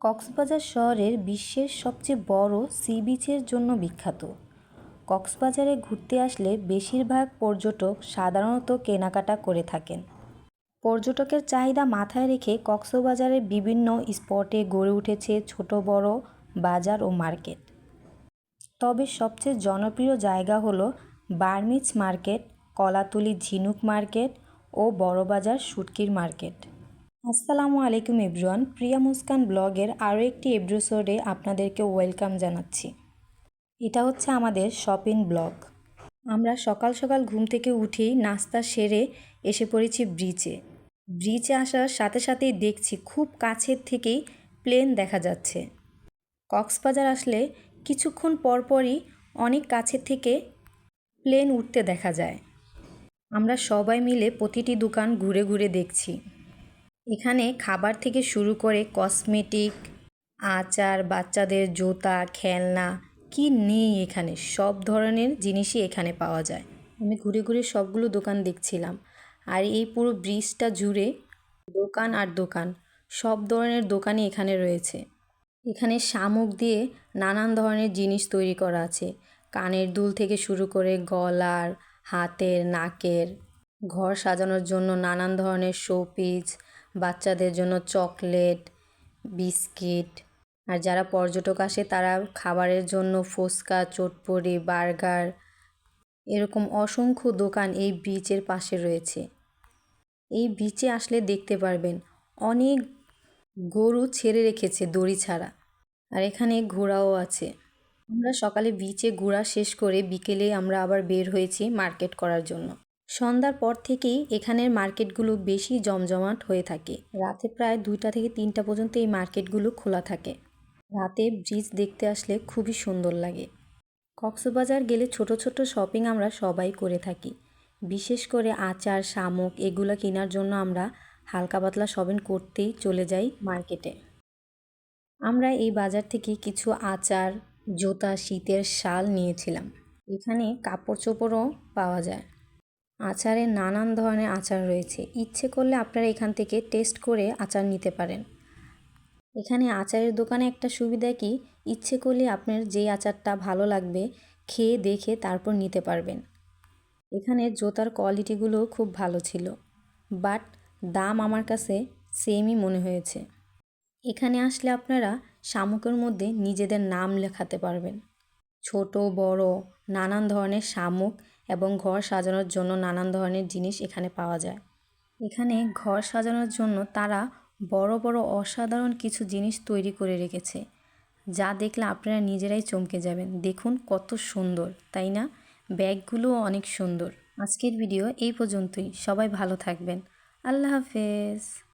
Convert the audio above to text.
কক্সবাজার শহরের বিশ্বের সবচেয়ে বড় সি বিচের জন্য বিখ্যাত। কক্সবাজারে ঘুরতে আসলে বেশিরভাগ পর্যটক সাধারণত কেনাকাটা করে থাকেন। পর্যটকের চাহিদা মাথায় রেখে কক্সবাজারের বিভিন্ন স্পটে গড়ে উঠেছে ছোট, বড় বাজার ও মার্কেট। তবে সবচেয়ে জনপ্রিয় জায়গা হলো বার্মিজ মার্কেট, কলাতুলি ঝিনুক মার্কেট ও বড়বাজার শুটকির মার্কেট। আসসালামু আলাইকুম এভরিওয়ান, প্রিয়া মুস্কান ব্লগের আরও একটি এপিসোডে আপনাদেরকে ওয়েলকাম জানাচ্ছি। এটা হচ্ছে আমাদের শপিং ব্লগ। আমরা সকাল সকাল ঘুম থেকে উঠেই নাস্তা সেরে এসে পড়েছি ব্রিজে ব্রিজে আসার সাথে সাথেই দেখছি খুব কাছের থেকেই প্লেন দেখা যাচ্ছে। কক্সবাজার আসলে কিছুক্ষণ পরপরই অনেক কাছের থেকে প্লেন উঠতে দেখা যায়। আমরা সবাই মিলে প্রতিটি দোকান ঘুরে ঘুরে দেখছি। এখানে খাবার থেকে শুরু করে কসমেটিক, আচার, বাচ্চাদের জুতা, খেলনা, কি নেই এখানে? সব ধরনের জিনিসই এখানে পাওয়া যায়। আমি ঘুরে ঘুরে সবগুলো দোকান দেখছিলাম। আর এই পুরো ব্রিজটা জুড়ে দোকান আর দোকান, সব ধরনের দোকানই এখানে রয়েছে। এখানে শামুক দিয়ে নানান ধরনের জিনিস তৈরি করা আছে। কানের দুল থেকে শুরু করে গলার, হাতের, নাকের, ঘর সাজানোর জন্য নানান ধরনের শোপিস বাচ্চাদের জন্য চকলেট, বিস্কিট। আর যারা পর্যটক আসে, তারা খাবারের জন্য ফুচকা, চটপটি, বার্গার, এরকম অসংখ্য দোকান এই বিচের পাশে রয়েছে। এই বিচে আসলে দেখতে পারবেন, অনেক গরু ছেড়ে রেখেছে দড়ি ছাড়া। আর এখানে ঘোড়াও আছে। আমরা সকালে বিচে ঘোরা শেষ করে বিকেলে আমরা আবার বের হয়েছি মার্কেট করার জন্য। সন্ধ্যার পর থেকেই এখানের মার্কেটগুলো বেশি জমজমাট হয়ে থাকে। রাতে প্রায় দুইটা থেকে তিনটা পর্যন্ত এই মার্কেটগুলো খোলা থাকে। রাতে ব্রিজ দেখতে আসলে খুবই সুন্দর লাগে। কক্সবাজার গেলে ছোট ছোট শপিং আমরা সবাই করে থাকি। বিশেষ করে আচার, শামুক এগুলো কেনার জন্য আমরা হালকা পাতলা শপিং করতেই চলে যাই মার্কেটে। আমরা এই বাজার থেকে কিছু আচার, জুতা, শীতের শাল নিয়েছিলাম। এখানে কাপড় চোপড়ও পাওয়া যায়। আচারে নানান ধরনের আচার রয়েছে। ইচ্ছে করলে আপনারা এখান থেকে টেস্ট করে আচার নিতে পারেন। এখানে আচারের দোকানে একটা সুবিধা কি? ইচ্ছে করলে আপনার যেই আচারটা ভালো লাগবে, খেয়ে দেখে তারপর নিতে পারবেন। এখানে জোতার কোয়ালিটিগুলো খুব ভালো ছিল। বাট দাম আমার কাছে সেমই মনে হয়েছে। এখানে আসলে আপনারা শামুকের মধ্যে নিজেদের নাম লেখাতে পারবেন। ছোট, বড়, নানান ধরনের শামুক এবং ঘর সাজানোর জন্য নানান ধরনের জিনিস এখানে পাওয়া যায়। এখানে ঘর সাজানোর জন্য তারা বড় বড় অসাধারণ কিছু জিনিস তৈরি করে রেখেছে, যা দেখলে আপনারা নিজেরাই চমকে যাবেন। দেখুন কত সুন্দর, তাই না? ব্যাগগুলোও অনেক সুন্দর। আজকের ভিডিও এই পর্যন্তই। সবাই ভালো থাকবেন। আল্লাহ হাফেজ।